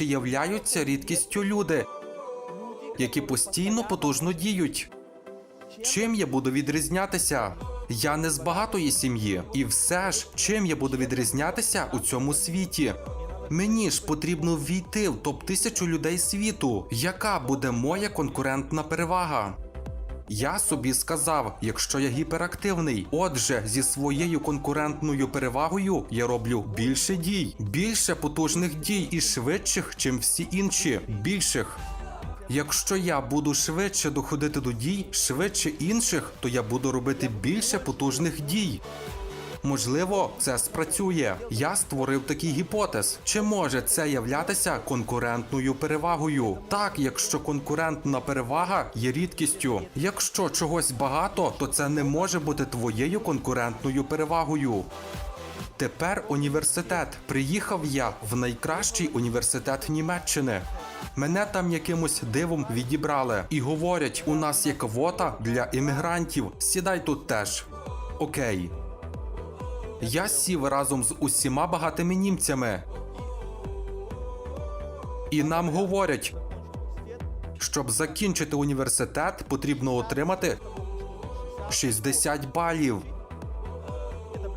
чи являються рідкістю люди, які постійно потужно діють. Чим я буду відрізнятися? Я не з багатої сім'ї, і все ж, чим я буду відрізнятися у цьому світі? Мені ж потрібно ввійти в топ тисячу людей світу. Яка буде моя конкурентна перевага? Я собі сказав, якщо я гіперактивний, отже, зі своєю конкурентною перевагою я роблю більше дій, більше потужних дій і швидших, чим всі інші, більших. Якщо я буду швидше доходити до дій, швидше інших, то я буду робити більше потужних дій. Можливо, це спрацює. Я створив такий гіпотез. Чи може це являтися конкурентною перевагою? Так, якщо конкурентна перевага є рідкістю. Якщо чогось багато, то це не може бути твоєю конкурентною перевагою. Тепер університет. Приїхав я в найкращий університет Німеччини. Мене там якимось дивом відібрали і говорять: у нас є квота для іммігрантів. Сідай тут теж. Окей. Я сів разом з усіма багатими німцями. І нам говорять, щоб закінчити університет, потрібно отримати 60 балів.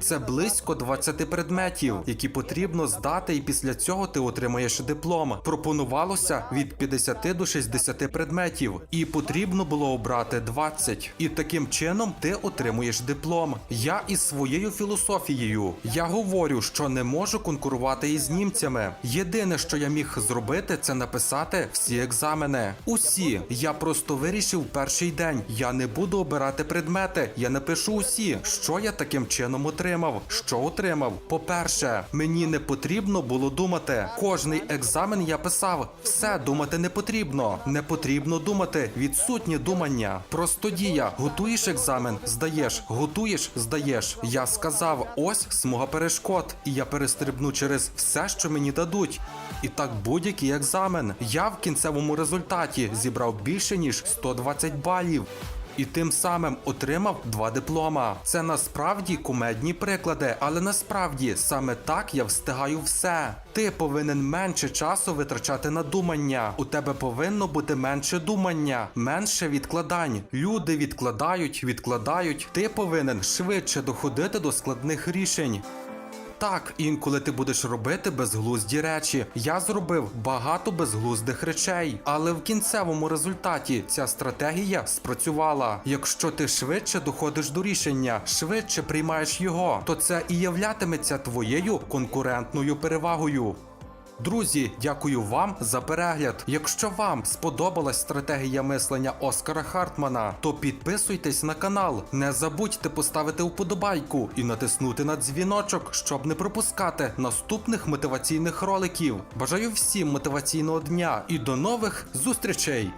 Це близько 20 предметів, які потрібно здати, і після цього ти отримаєш диплом. Пропонувалося від 50 до 60 предметів, і потрібно було обрати 20. І таким чином ти отримуєш диплом. Я із своєю філософією. Я говорю, що не можу конкурувати із німцями. Єдине, що я міг зробити, це написати всі екзамени. Усі. Я просто вирішив перший день. Я не буду обирати предмети. Я напишу усі, що я таким чином отримав. Що отримав? По-перше, мені не потрібно було думати. Кожний екзамен я писав. Все думати не потрібно. Не потрібно думати. Відсутнє думання. Просто дія. Готуєш екзамен, здаєш, готуєш, здаєш. Я сказав: ось смуга перешкод, і я перестрибну через все, що мені дадуть. І так будь-який екзамен. Я в кінцевому результаті зібрав більше ніж 120 балів. І тим самим отримав два диплома. Це насправді кумедні приклади, але насправді саме так я встигаю все. Ти повинен менше часу витрачати на думання. У тебе повинно бути менше думання, менше відкладань. Люди відкладають, відкладають. Ти повинен швидше доходити до складних рішень. Так, інколи ти будеш робити безглузді речі. Я зробив багато безглуздих речей, але в кінцевому результаті ця стратегія спрацювала. Якщо ти швидше доходиш до рішення, швидше приймаєш його, то це і являтиметься твоєю конкурентною перевагою. Друзі, дякую вам за перегляд. Якщо вам сподобалась стратегія мислення Оскара Хартмана, то підписуйтесь на канал. Не забудьте поставити вподобайку і натиснути на дзвіночок, щоб не пропускати наступних мотиваційних роликів. Бажаю всім мотиваційного дня і до нових зустрічей!